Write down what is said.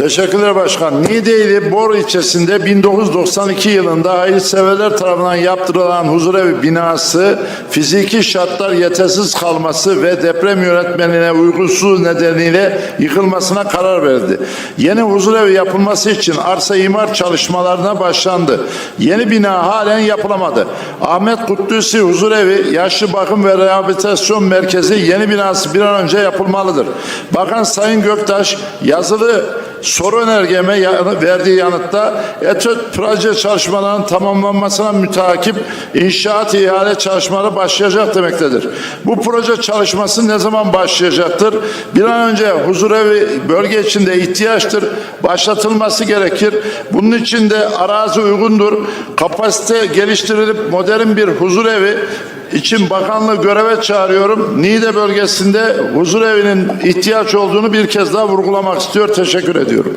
Teşekkürler başkan. Niğde'li Bor ilçesinde 1992 yılında hayırseverler tarafından yaptırılan huzurevi binası fiziki şartlar yetersiz kalması ve deprem yönetmenliğine uygunsuz nedeniyle yıkılmasına karar verdi. Yeni huzurevi yapılması için arsa imar çalışmalarına başlandı. Yeni bina halen yapılamadı. Ahmet Kutlusi Huzurevi Yaşlı Bakım ve Rehabilitasyon Merkezi yeni binası bir an önce yapılmalıdır. Bakan Sayın Göktaş yazılı soru önergeme verdiği yanıtta etüt proje çalışmalarının tamamlanmasına mütakip inşaat ihale çalışmaları başlayacak demektedir. Bu proje çalışması ne zaman başlayacaktır? Bir an önce huzurevi bölge içinde ihtiyaçtır. Başlatılması gerekir. Bunun için de arazi uygundur. Kapasite geliştirilip modern bir huzurevi için bakanlığı göreve çağırıyorum. Niğde bölgesinde huzur evinin ihtiyaç olduğunu bir kez daha vurgulamak istiyor. Teşekkür ediyorum.